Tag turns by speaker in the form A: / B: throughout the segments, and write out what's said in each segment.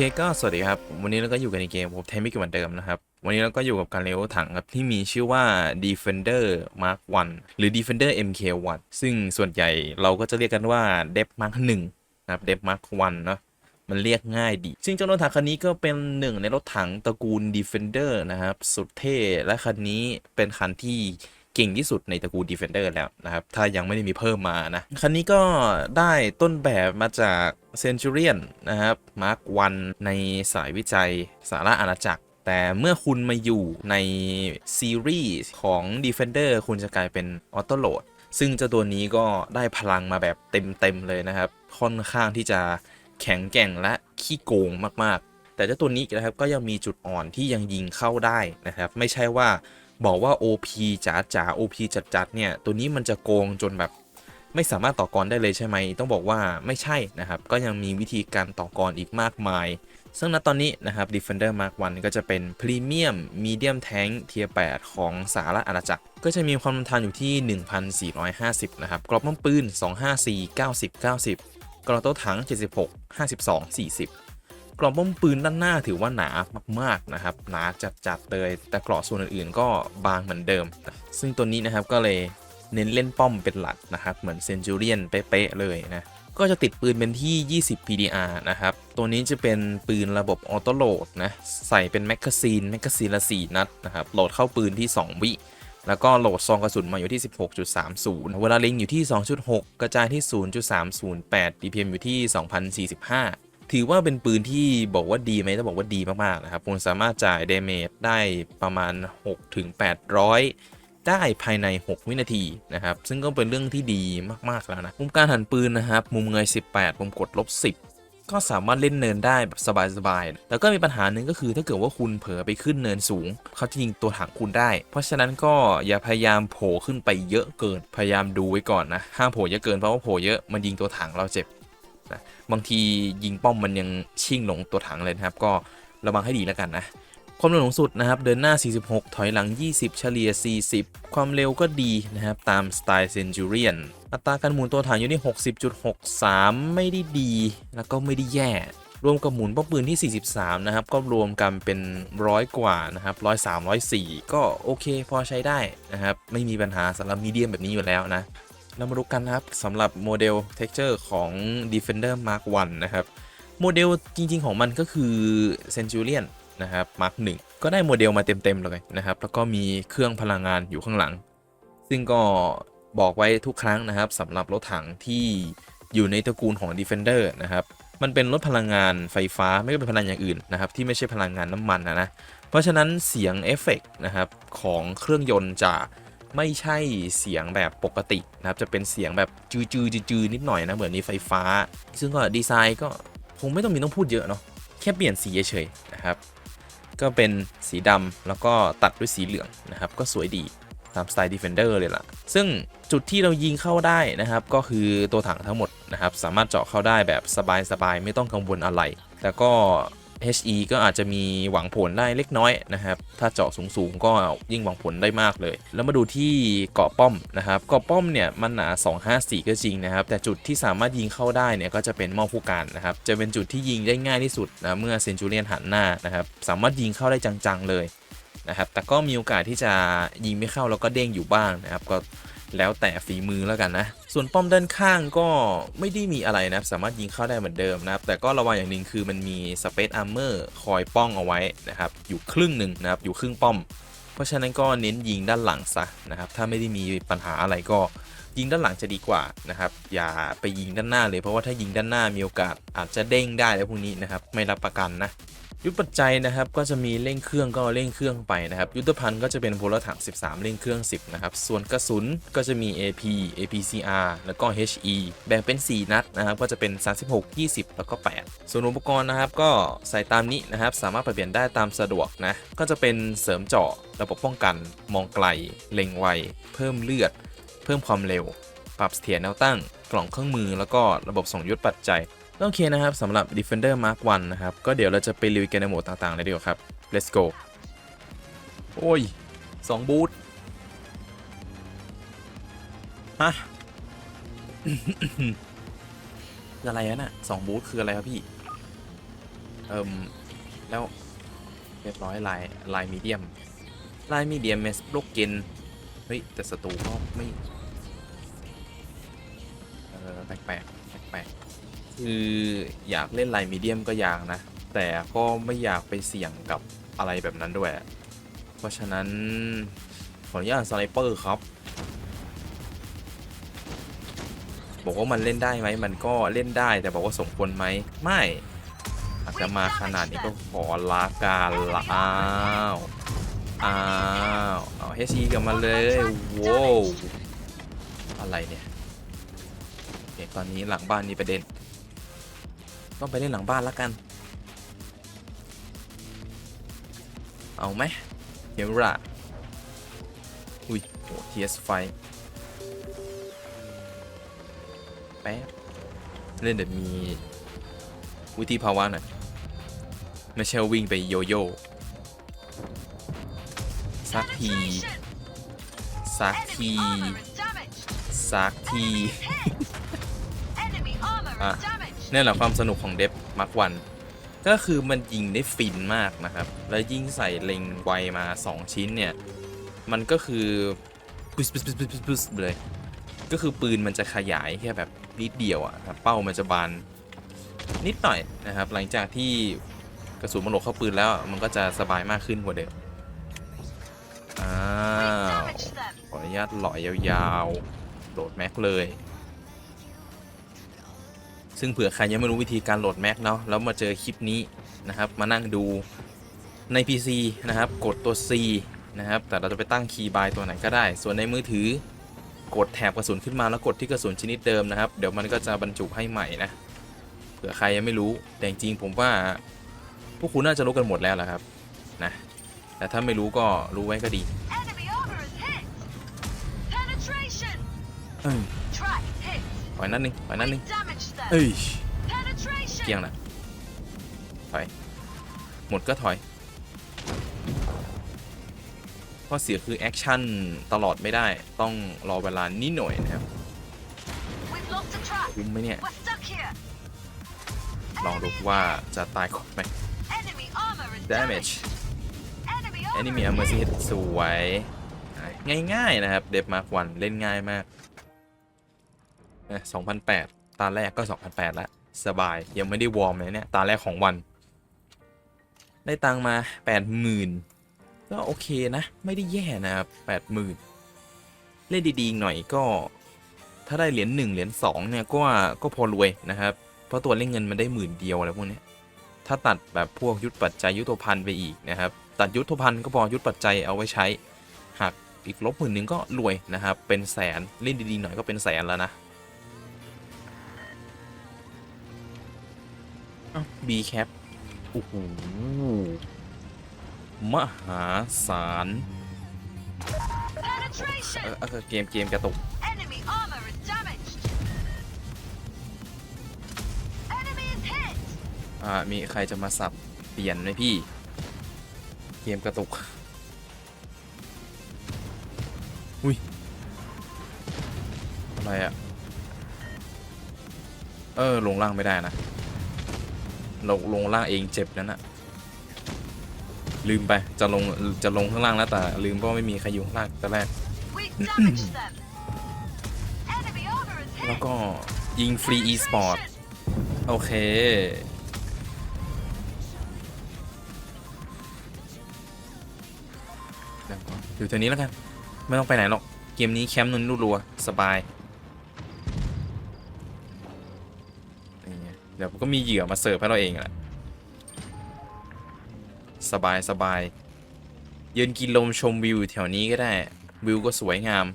A: เคก็สวัสดีครับ วันนี้เราก็อยู่กันในเกมผมเทมิกเหมือนเดิมนะครับ วันนี้เราก็อยู่กับการเลวถังครับ ที่มีชื่อว่า Defender Mark 1 หรือ Defender MK1 ซึ่งส่วนใหญ่เราก็จะเรียกกันว่า Dep Mark 1นะครับ Dep Mark 1เนาะมันเรียกง่ายดี ซึ่งเจ้ารถถังคันนี้ก็เป็นหนึ่งในรถถังตระกูล Defender นะครับ สุดเท่ และคันนี้เป็นคันที่ เก่งที่สุดในตระกูล Defender แล้วนะครับ ถ้ายังไม่ได้มีเพิ่มมานะ คันนี้ก็ได้ต้นแบบมาจาก Centurion นะครับ Mark 1 ในสายวิจัยสาระอาณาจักร แต่เมื่อคุณมาอยู่ในซีรีส์ของ Defender คุณจะกลายเป็น Auto Load ซึ่งเจ้าตัวนี้ก็ได้พลังมาแบบเต็มๆเลยนะครับ ค่อนข้างที่จะแข็งแกร่งและขี้โกงมากๆ แต่เจ้าตัวนี้นะครับก็ยังมีจุดอ่อนที่ยังยิงเข้าได้นะครับ ไม่ใช่ว่า บอกว่า OP จ๋าจ๋า OP จัดๆเนี่ย ตัวนี้มันจะโกงจนแบบไม่สามารถต่อกรได้เลยใช่ไหม ต้องบอกว่าไม่ใช่นะครับ ก็ยังมีวิธีการต่อกรอีกมากมาย ซึ่งณตอนนี้นะครับ Defender Mark 1 ก็จะเป็น Premium Medium Tank Tier 8ของสหรัฐอาณาจักร ก็จะมีความทนทานอยู่ที่ 1,450 นะครับ กรอบป้อมปืน 254 90 90 กรอบโต้ถัง 76 52 40 กรอบป้อมปืนด้านหน้าถือว่าหนามากๆนะครับ หนาจัดๆเลยแต่กรอบส่วนอื่นๆ ก็บางเหมือนเดิม ซึ่งตัวนี้นะครับก็เลยเน้นเล่นป้อมเป็นหลักนะครับ เหมือนเซนจูเรียนเป๊ะๆเลยนะก็จะติดปืนเป็นที่ 20 PDR นะครับ ตัวนี้จะเป็นปืนระบบออโต้โหลดนะ ใส่เป็นแมกกาซีน แมกกาซีนละ 4 นัดนะครับ โหลดเข้าปืนที่ 2 วิ แล้วก็โหลดซองกระสุนมาอยู่ที่ 16.30 เวลาเล็งอยู่ที่ 2.6 กระจายที่ 0.308 DPM อยู่ที่ 2,045 ถือว่าเป็นปืนที่บอกว่าดีไหมต้องบอกว่าดีมากๆนะครับคุณสามารถจ่ายเดเมจได้ประมาณ6-800 ได้ภายใน 6 วินาทีนะครับ ซึ่งก็เป็นเรื่องที่ดีมากๆแล้วนะ มุมการหันปืนนะครับ มุมเงย 18 มุมกดลบ 10ก็สามารถเล่นเนินได้แบบสบายๆ แล้วก็มีปัญหาหนึ่งก็คือถ้าเกิดว่าคุณเผลอไปขึ้นเนินสูง เขาจะยิงตัวถังคุณได้ เพราะฉะนั้นก็อย่าพยายามโผล่ขึ้นไปเยอะเกิน พยายามดูไว้ก่อนนะ ห้ามโผล่เยอะเกินเพราะว่าโผล่เยอะมันยิงตัวถังเราเจ็บ นะบางทียิงป้อมมันยังชิ่งหลงตัวถังเลยนะครับ ก็ระวังให้ดีแล้วกันนะ ความเร็วสูงสุดนะครับเดินหน้า 46 ถอยหลัง 20 เฉลี่ย 40 ความเร็วก็ดีนะครับ ตามสไตล์เซนจูเรียนอัตราการหมุนตัวถังอยู่ที่ 60.63 ไม่ได้ดี แล้วก็ไม่ได้แย่ รวมกับหมุนป้อมปืนที่ 43 นะครับ ก็รวมกันเป็นร้อยกว่านะครับ103 104ก็โอเคพอใช้ได้นะครับ ไม่มีปัญหาสำหรับมีเดียมแบบนี้อยู่แล้วนะ เรามาดูกันนะครับสำหรับโมเดล texture ของ Defender Mark 1 นะครับ โมเดลจริง ๆ ของมันก็คือ Centurion นะครับ Mark 1 ก็ได้โมเดลมาเต็ม ๆ เลยนะครับ แล้วก็มีเครื่องพลังงานอยู่ข้างหลัง ซึ่งก็บอกไว้ทุกครั้งนะครับสำหรับรถถังที่อยู่ในตระกูลของ Defender นะครับ มันเป็นรถพลังงานไฟฟ้าไม่ก็เป็นพลังงานอย่างอื่นนะครับที่ไม่ใช่พลังงานน้ำมันนะนะ เพราะฉะนั้นเสียงเอฟเฟกต์นะครับของเครื่องยนต์จะ ไม่ใช่เสียงแบบปกตินะครับ จะเป็นเสียงแบบจือๆจือนิดหน่อยนะ เหมือนมีไฟฟ้า ซึ่งก็ดีไซน์ก็คงไม่ต้องมีต้องพูดเยอะเนาะ แค่เปลี่ยนสีเฉยๆนะครับ ก็เป็นสีดำแล้วก็ตัดด้วยสีเหลืองนะครับ ก็สวยดีตามสไตล์ Defender เลยล่ะ ซึ่งจุดที่เรายิงเข้าได้นะครับ ก็คือตัวถังทั้งหมดนะครับ สามารถเจาะเข้าได้แบบสบายๆ ไม่ต้องกังวลอะไร แล้วก็ HE ก็อาจจะมีหวังผลได้เล็กน้อยนะครับ ถ้าเจาะสูงๆ ก็ยิ่งหวังผลได้มากเลย แล้วมาดูที่เกาะป้อมนะครับเกาะป้อมเนี่ยมันหนา 254 ก็จริงนะครับ แต่จุดที่สามารถยิงเข้าได้เนี่ยก็จะเป็นมอผู้การนะครับ จะเป็นจุดที่ยิงได้ง่ายที่สุดนะเมื่อเซนจูเรียนหันหน้านะครับ สามารถยิงเข้าได้จังๆเลยนะครับ แต่ก็มีโอกาสที่จะยิงไม่เข้าแล้วก็เด้งอยู่บ้างนะครับ ก็ แล้วแต่ฝีมือแล้วกันนะ ส่วนป้อมด้านข้างก็ไม่ได้มีอะไรนะสามารถยิงเข้าได้เหมือนเดิมนะครับ แต่ก็ระวังอย่างหนึ่งคือมันมีสเปซอาร์เมอร์คอยป้องเอาไว้นะครับ อยู่ครึ่งหนึ่งนะครับ อยู่ครึ่งป้อม เพราะฉะนั้นก็เน้นยิงด้านหลังซะนะครับ ถ้าไม่ได้มีปัญหาอะไรก็ยิงด้านหลังจะดีกว่านะครับ อย่าไปยิงด้านหน้าเลยเพราะว่าถ้ายิงด้านหน้ามีโอกาสอาจจะเด้งได้แล้วพวกนี้นะครับ ไม่รับประกันนะ ยุทธปัจจัยนะครับก็จะมีเร่งเครื่องก็เร่งเครื่องไปนะครับยุทธภัณฑ์ก็จะเป็นพลถัง 13 เร่งเครื่อง 10 นะครับ ส่วนกระสุนก็จะมี AP APCR แล้วก็ HE แบ่งเป็น 4 นัดนะครับก็จะเป็น 36 20 แล้วก็ 8 ส่วนอุปกรณ์นะครับก็ใส่ตามนี้นะครับสามารถปรับเปลี่ยนได้ตามสะดวกนะก็จะเป็นเสริมเจาะระบบป้องกัน มองไกล เล็งไว เพิ่มเลือด เพิ่มความเร็ว ปรับเสถียรแนวตั้งกล่องเครื่องมือแล้วก็ระบบส่งยุทธปัจจัย โอเคนะครับสำหรับ Defender Mark 1 นะครับ ก็เดี๋ยวเราจะไปรีวิวกันในโหมดต่างๆเลยดีกว่าครับ let's go โอ้ยสองบูทฮะอะไรอะน่ะสองบูทคืออะไรครับพี่ เอิมแล้วเรียบร้อยลายลายมีเดียมลายมีเดียมเมสโลกเกนเฮ้ย แต่ศัตรูก็ไม่ เออแปลกแปลกๆแปลกๆ คืออยากเล่นไลายมีเดียมก็อยากนะ แต่ก็ไม่อยากไปเสี่ยงกับอะไรแบบนั้นด้วย เพราะฉะนั้น ขออนุญาตสไนเปอร์ครับ บอกว่ามันเล่นได้ไหม มันก็เล่นได้แต่บอกว่าสมควรไหม ไม่อาจจะมาขนาดนี้ก็ขอลาการละอ้าวอ้าวเอาเฮชีกับมาเลยโว้วอะไรเนี่ยตอนนี้หลังบ้านมีประเด็น ต้องไปเล่นหลังบ้านแล้วกัน เอาไหมเฮมระอุ้ยโหเทียสไฟแป๊บเล่นเดี๋ยวมีวุฒิภาวะหน่อยไม่ใช่วิ่งไปโยโย่สักทีสักทีสักทีอะ นี่นแหละความสนุกของเดฟมาร์ควันก็คือมันยิงได้ฟินมากนะครับ แล้วยิ่งใส่เล็งไวมา 2 ชิ้นเนี่ย มันก็คือปุ๊บปุ๊บปุ๊บปุ๊บปุ๊บเลย ก็คือปืนมันจะขยายแค่แบบนิดเดียวอะครับเป้ามันจะบานนิดหน่อยนะครับ หลังจากที่กระสุนมันหลบเข้าปืนแล้วมันก็จะสบายมากขึ้นกว่าเดิมอ้าวขออนุญาตหล่อยยาวๆโหลดแม็กเลย ซึ่งเผื่อใครยังไม่รู้วิธีการโหลดแม็กเนาะแล้วมาเจอคลิปนี้นะครับ มานั่งดูใน PC นะครับ กดตัว C นะครับ แต่เราจะไปตั้งคีย์บายตัวไหนก็ได้ ส่วนในมือถือกดแถบกระสุนขึ้นมาแล้วกดที่กระสุนชนิดเดิมนะครับ เดี๋ยวมันก็จะบรรจุให้ใหม่นะ เผื่อใครยังไม่รู้ แต่จริงๆผมว่าพวกคุณน่าจะรู้กันหมดแล้วแหละครับนะ แต่ถ้าไม่รู้ก็รู้ไว้ก็ดีเอ้ยถอยนัดหนึงถอยนัดหนึง เอ้ยเกี่ยงนะถอย หมดก็ถอยข้อเสียคือ แอคชั่น ตลอดไม่ได้ต้องรอเวลานิดหน่อยนะครับคุ้มไหมเนี่ย ลองดูว่าจะตายก่อนไหม damage enemy armor hit สวย ง่าย ๆ นะครับ เดฟมาร์ควันเล่นง่ายมากนะ2008 ตาแรกก็2008แล้ว สบายยังไม่ได้วอร์มเลยเนี่ย ตาแรกของวัน ได้ตังมา 80,000 ก็โอเคนะ ไม่ได้แย่นะครับ 80,000 เล่นดีๆหน่อยก็ ถ้าได้เหรียญ1เหรียญ2เนี่ยก็ก็พอรวยนะครับ เพราะตัวเล่นเงินมันได้หมื่นเดียวอะไรพวกนี้ถ้าตัดแบบพวกยุทธปัจจัยยุทธพันธ์ไปอีกนะครับ ตัดยุทธพันธ์ก็พอยุทธปัจจัยเอาไว้ใช้หักอีกลบหมื่นหนึ่งก็รวยนะครับ เป็นแสนเล่นดีๆหน่อยก็เป็นแสนแล้วนะ บีแคปโอ้โหมหาศาลเออเอเกมเกมกระตุกอ่า มีใครจะมาสับเปลี่ยนไหมพี่ เกมกระตุก อุ้ย อะไรอะเออ ลงล่างไม่ได้นะ ลงลงล่างเองเจ็บนั่นอะลืมไปจะลงจะลงข้างล่างแล้วแต่ลืมเพราะไม่มีใครอยู่ข้างล่างแต่แรก แล้วก็ยิงฟรี e-sport โอเคเดี๋ยวก่อยู่แถวนี้แล้วกัน ไม่ต้องไปไหนหรอก เกมนี้แคมป์นุนรัวๆสบาย เดี๋ยวก็มีเหยื่อมาเสิร์ฟให้เราเองแหละสบายสบายยืนกินลมชมวิวแถวนี้ก็ได้ วิวก็สวยงาม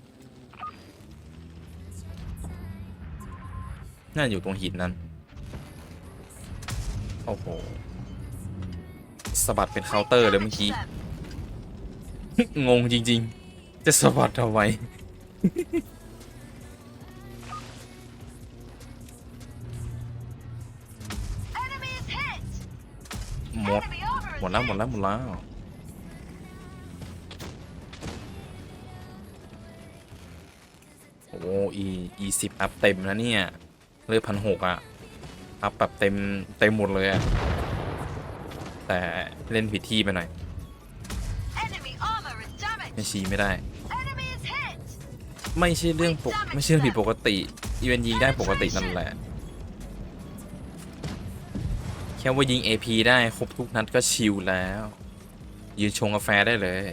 A: น่าอยู่ตรงหินนั้น โอ้โหสะบัดเป็นเคาน์เตอร์เลยเมื่อกี้ งงจริง ๆ จะสะบัดเอาไว้ แล้วหมด
B: hit.
A: แล้วหมดแล้วโอ้อีอีสิบอัพเต็มนะเนี่ยเลยพันหกอะอัพแบบเต็มเต็มหมดเลยอะแต่เล่นผิดที่ไปหน่อย
B: Enemy armor is
A: ไม่
B: damaged.
A: ชี้ไม่ได้
B: Enemy is hit.
A: ไม่ใช่เรื่องปกไม่ใช่เรื่องผิดปกติอีเวนต์ยิงได้ปกตินั่นแหละแค่ว่ายิง AP ได้ครบทุกนัดก็ชิลแล้ว ยืนชงกาแฟได้เลย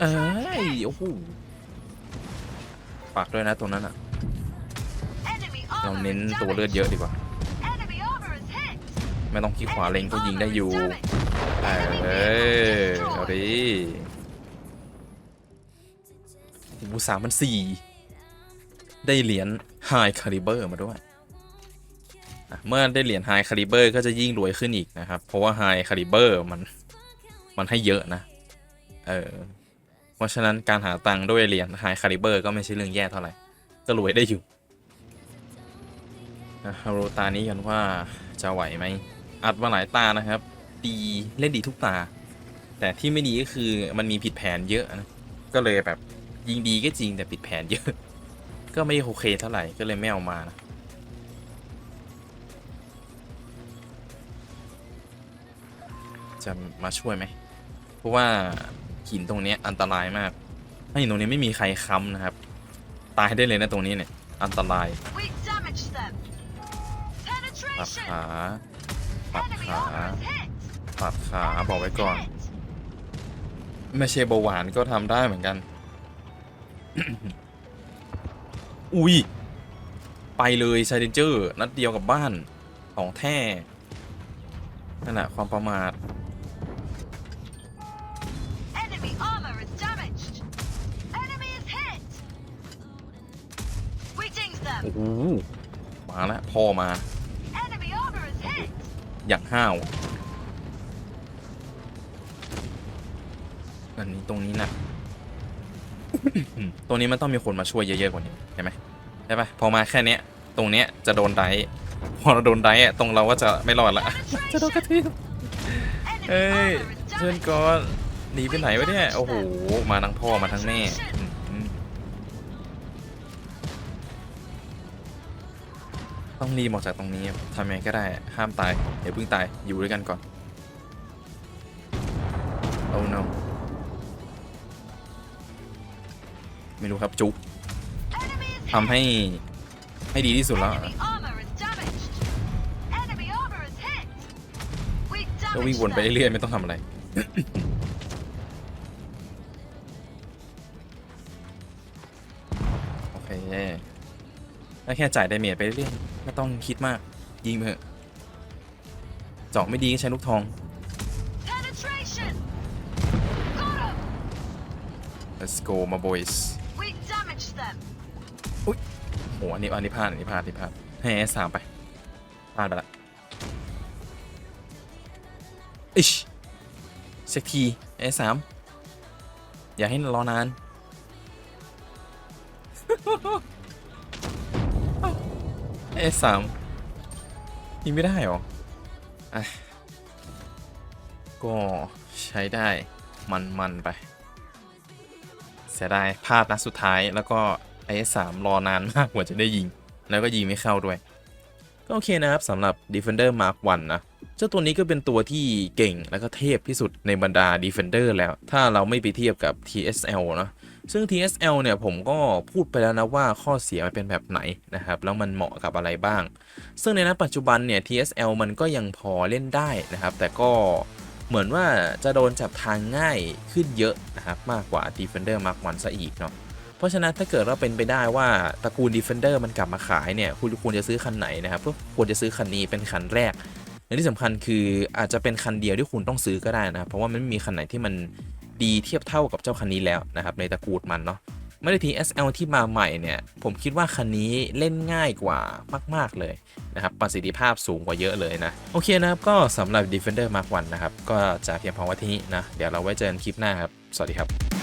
A: เอ้ย โอ้โหฝากด้วยนะตรงนั้นอะเราเน้นตัวเลือดเยอะดีกว่า ไม่ต้องขี้ขวาเล็งก็ยิงได้อยู่ เออเอาดิบูสามพันสี่ได้เหรียญ High Caliber มาด้วย เมื่อได้เหรียญ High Caliber ก็จะยิ่งรวยขึ้นอีกนะครับ เพราะว่า High Caliber มันมันให้เยอะนะ เออ เพราะฉะนั้นการหาตังค์ด้วยเหรียญ High Caliber ก็ไม่ใช่เรื่องแย่เท่าไหร่ ก็รวยได้อยู่นะเราดูตานี้กันว่าจะไหวไหม อัดมาหลายตานะครับ ดีเล่นดีทุกตา แต่ที่ไม่ดีก็คือมันมีผิดแผนเยอะนะ ก็เลยแบบยิงดีก็จริงแต่ผิดแผนเยอะ ก็ไม่โอเคเท่าไหร่ก็เลยไม่เอามานะ จะมาช่วยไหม เพราะว่าหินตรงเนี้ยอันตรายมาก ถ้าหินตรงนี้ไม่มีใครค้ำนะครับ ตายได้เลยนะตรงนี้เนี่ย อันตราย
B: We damaged them.
A: ปัด
B: Penetration.
A: ขาปัด
B: Enemy
A: ขา
B: armor is hit.
A: ปัดขาบอกไว้ก่อน
B: Hit.
A: ไม่ใช่เบาหวานก็ทำได้เหมือนกัน อุ้ย ไปเลยไซเดนเจอร์ นัดเดียวกับบ้านสองแท่นั่นแหละความประมาท
B: dinged
A: โอ้
B: them.
A: โหมาแล้วพ่อมา
B: Enemy armor is hit.
A: อย่างห้าวอันนี้ตรงนี้นะ ตรงนี้มันต้องมีคนมาช่วยเยอะๆกว่านี้ใช่ไหมใช่ปะพอมาแค่เนี้ย ตรงเนี้ยจะโดนไดฟ์พอเราโดนไดฟ์อะตรงเราก็จะไม่รอดละ จะโดนกระทืบ
B: Enemy
A: เอ้ย
B: armor is
A: เพื่อน
B: damaged.
A: ก่อนหนีไปไหนวะเนี่ย โอ้โห มาทั้งพ่อมาทั้งแม่อืม ต้องรีบออกจากตรงนี้ทำยังไงก็ได้ห้ามตายอย่าเพิ่งตายอยู่ด้วยกันก่อนโอ้ no ไม่รู้ครับจุก
B: Enemy is
A: ทำให้ให้ดีที่สุดแล้ว
B: Enemy armor is damaged. Enemy armor is hit. We
A: ก็วิ่ง
B: damaged
A: วนไป
B: them.
A: เรื่อยๆไม่ต้องทำอะไร โอเค แล้วแค่จ่ายไดเมจไปเรื่อยๆไม่ต้องคิดมาก ยิงไปเถอะเจาะไม่ดีก็ใช้ลูกทอง
B: Penetration. Got him.
A: let's go my boys
B: We damaged them.
A: โหอันนี้อันนี้พลาดอันนี้พลาดอันนี้พลาดให้เอสามไปพลาดไปละอิชเซ็กทีเอสามอย่าให้รอนาน เอสามยิงไม่ได้หรออะก็ใช้ได้มันมันๆไป เสียดายพลาดนัดสุดท้ายแล้วก็ไอ้สามรอนานมากกว่าจะได้ยิง แล้วก็ยิงไม่เข้าด้วย ก็โอเคนะครับสำหรับ Defender Mark 1นะเจ้าตัวนี้ก็เป็นตัวที่เก่งและก็เทพที่สุดในบรรดา Defender แล้ว ถ้าเราไม่ไปเทียบกับ TSL นะ ซึ่ง TSL เนี่ยผมก็พูดไปแล้วนะว่าข้อเสียมันเป็นแบบไหนนะครับ แล้วมันเหมาะกับอะไรบ้าง ซึ่งในณปัจจุบันเนี่ย TSL มันก็ยังพอเล่นได้นะครับ แต่ก็เหมือนว่าจะโดนจับทางง่ายขึ้นเยอะนะครับมากกว่า Defender Mark 1ซะอีกเนาะเพราะฉะนั้นถ้าเกิดว่าเป็นไปได้ว่าตระกูล Defender มันกลับมาขายเนี่ยคุณควรจะซื้อคันไหนนะครับก็ควรจะซื้อคันนี้เป็นคันแรกและที่สำคัญคืออาจจะเป็นคันเดียวที่คุณต้องซื้อก็ได้นะครับเพราะว่ามันไม่มีคันไหนที่มัน ดีเทียบเท่ากับเจ้าคันนี้แล้วนะครับในตระกูลมันเนาะม่ได้ที SL ที่มาใหม่เนี่ย ผมคิดว่าคันนี้เล่นง่ายกว่ามาก ๆ เลยนะครับ ประสิทธิภาพสูงกว่าเยอะเลยนะ โอเคนะครับ ก็สำหรับ Defender Mark 1นะครับ ก็จะเพียงพอว่าที่นี้นะ เดี๋ยวเราไว้เจอกันคลิปหน้าครับ สวัสดีครับ